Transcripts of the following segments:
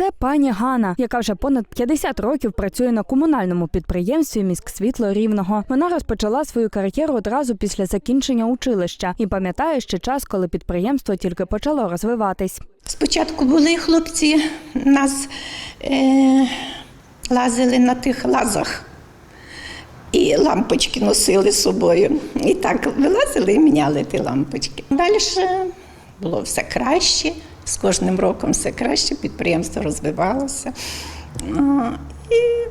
це пані Гана, яка вже понад 50 років працює на комунальному підприємстві Міськсвітло Рівного. Вона розпочала свою кар'єру одразу після закінчення училища і пам'ятає ще час, коли підприємство тільки почало розвиватись. Спочатку були хлопці, нас е, лазили на тих лазах. І лампочки носили з собою. І так вилазили і міняли ті лампочки. Далі було все краще, з кожним роком все краще, підприємство розвивалося. І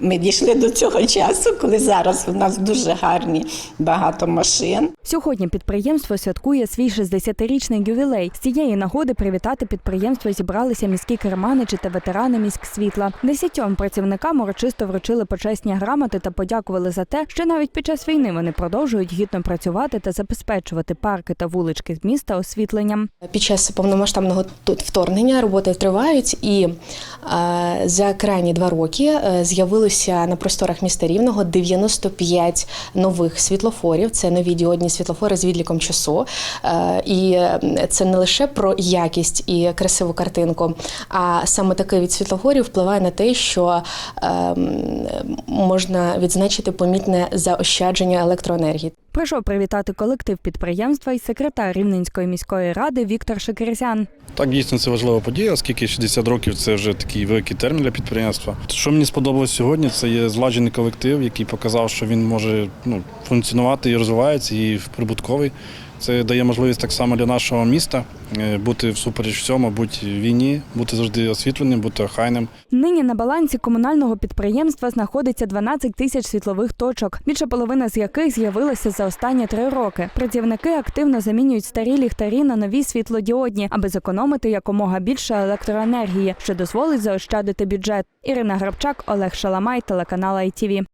ми дійшли до цього часу, коли зараз у нас дуже гарні багато машин. Сьогодні підприємство святкує свій 60-річний ювілей. З цієї нагоди привітати підприємство зібралися міські керманичі та ветерани міськсвітла. Десятьом працівникам урочисто вручили почесні грамоти та подякували за те, що навіть під час війни вони продовжують гідно працювати та забезпечувати парки та вулички міста освітленням. Під час повномасштабного вторгнення роботи тривають, і е, за крайні два роки е, з'явилося на просторах міста Рівного 95 нових світлофорів. Це нові діодні світлофори з відліком часу. Е, і це не лише про якість і красиву картинку, а саме такий від світлофорів впливає на те, що е, можна відзначити помітне заощадження електроенергії. Прийшов привітати колектив підприємства і секретар Рівненської міської ради Віктор Шекерзян. Так, дійсно, це важлива подія, оскільки 60 років це вже такий великий термін для підприємства. Що мені сподобалось сьогодні, це є зладжений колектив, який показав, що він може ну, функціонувати і розвивається, і прибутковий. Це дає можливість так само для нашого міста е, бути всупереч всьому, бути війні, бути завжди освітленим, бути охайним. Нині на балансі комунального підприємства знаходиться 12 тисяч світлових точок, більше половина з яких з'явилася за останні три роки. Працівники активно замінюють старі ліхтарі на нові світлодіодні, аби зекономити якомога більше електроенергії, що дозволить заощадити бюджет. Ірина Грабчак, Олег Шаламай, телеканал ITV.